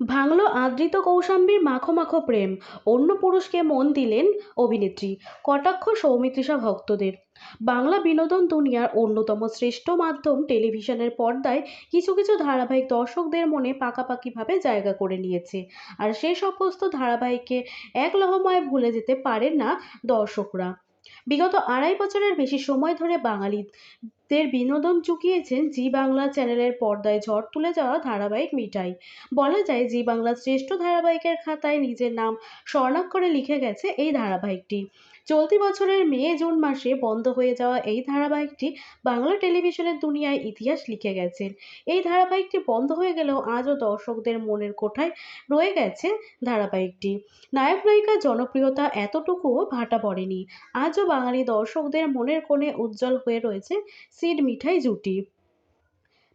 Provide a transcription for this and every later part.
ভাঙল আদৃত কৌশাম্বীর মাখো মাখো প্রেম। অন্য পুরুষকে মন দিলেন অভিনেত্রী, কটাক্ষ সৌমিত্রিষা ভক্তদের। বাংলা বিনোদন দুনিয়ার অন্যতম শ্রেষ্ঠ মাধ্যম টেলিভিশনের পর্দায় কিছু কিছু ধারাবাহিক দর্শকদের মনে পাকাপাকিভাবে জায়গা করে নিয়েছে। আর সে সমস্ত ধারাবাহিককে এক লহমায় ভুলে যেতে পারেন না দর্শকরা। বিগত আড়াই বছরের বেশি সময় ধরে বাঙালিদের বিনোদন চুকিয়েছেন জি বাংলা চ্যানেলের পর্দায় ঝড় তুলে যাওয়া ধারাবাহিক মিঠাই। বলা যায় জি বাংলার শ্রেষ্ঠ ধারাবাহিকের খাতায় নিজের নাম স্বর্ণাক্ষরে লিখে গেছে এই ধারাবাহিকটি। চলতি বছরের মে জুন মাসে বন্ধ হয়ে যাওয়া এই ধারাবাহিকটি বাংলা টেলিভিশনের দুনিয়ায় ইতিহাস লিখে গেছেন এই ধারাবাহিকটি বন্ধ হয়ে গেলেও আজও দর্শকদের মনের কোঠায় রয়ে গেছে ধারাবাহিকটি। নায়ক নায়িকার জনপ্রিয়তা এতটুকুও ভাটা পড়েনি। আজও বাঙালি দর্শকদের মনের কোণে উজ্জ্বল হয়ে রয়েছে সিড মিঠাই জুটি।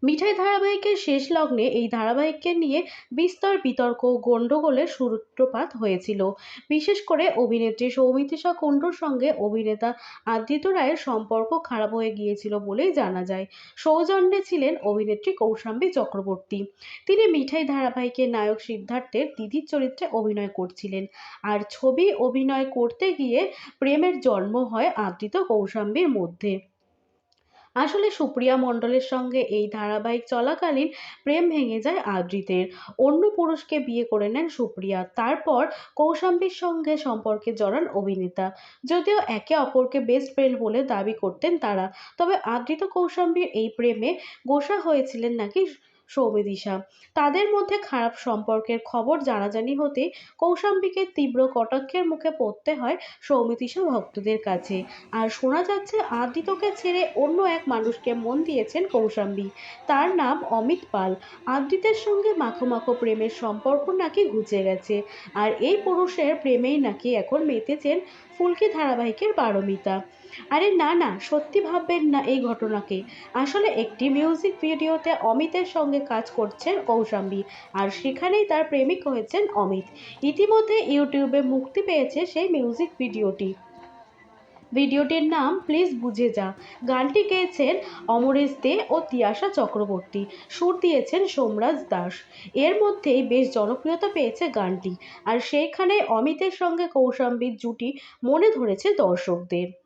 মিঠাই ধারাবাহিকের শেষ লগ্নে এই ধারাবাহিককে নিয়ে বিস্তর বিতর্ক ও গণ্ডগোলের সূত্রপাত হয়েছিল। বিশেষ করে অভিনেত্রী সৌমিত্রিষা কুণ্ডুর সঙ্গে অভিনেতা আদিত্য রায়ের সম্পর্ক খারাপ হয়ে গিয়েছিল বলেই জানা যায়। সৌজন্যে ছিলেন অভিনেত্রী কৌশাম্বী চক্রবর্তী। তিনি মিঠাই ধারাবাহিকের নায়ক সিদ্ধার্থের দিদির চরিত্রে অভিনয় করছিলেন। আর ছবি অভিনয় করতে গিয়ে প্রেমের জন্ম হয় আদৃত কৌশাম্বীর মধ্যে। আসলে সুপ্রিয়া মণ্ডলের সঙ্গে এই ধারাবাহিক চলাকালীন প্রেম ভেঙে যায় আদ্রিতের। অন্য পুরুষকে বিয়ে করে নেন সুপ্রিয়া। তারপর কৌশাম্বীর সঙ্গে সম্পর্কে জড়ান অভিনেতা। যদিও একে অপরকে বেস্ট ফ্রেন্ড বলে দাবি করতেন তারা। তবে আদ্রিত কৌশাম্বীর এই প্রেমে গোসা হয়েছিলেন নাকি সৌমিদিশা তাদের মধ্যে খারাপ সম্পর্কের খবর জানাজানি হতে কৌশাম্বীকে তীব্র কটাক্ষের মুখে পড়তে হয় সৌমিতিশা ভক্তদের কাছে। আর শোনা যাচ্ছে আদিতকে ছেড়ে অন্য এক মানুষকে মন দিয়েছেন কৌশাম্বী। তার নাম অমিত পাল। আদিতের সঙ্গে মাখো মাখো প্রেমের সম্পর্ক নাকি ঘুচে গেছে। আর এই পুরুষের প্রেমেই নাকি এখন মেতেছেন ফুলকি ধারাবাহিকের পারমিতা। আরে না না, সত্যি ভাববেন না এই ঘটনাকে। আসলে একটি মিউজিক ভিডিওতে অমিতের সঙ্গে কাজ করছেন কৌশাম্বী, আর সেখানেই তার প্রেমিক হয়েছেন অমিত। ইতিমধ্যে ইউটিউবে মুক্তি পেয়েছে সেই মিউজিক ভিডিওটি। ভিডিওটির নাম প্লিজ বুঝে যা। গানটি গেয়েছেন অমরেশ দে ও তিয়াশা চক্রবর্তী। সুর দিয়েছেন সোমরাজ দাস। এর মধ্যেই বেশ জনপ্রিয়তা পেয়েছে গানটি। আর সেইখানে অমিতের সঙ্গে কৌশাম্বীর জুটি মনে ধরেছে দর্শকদের।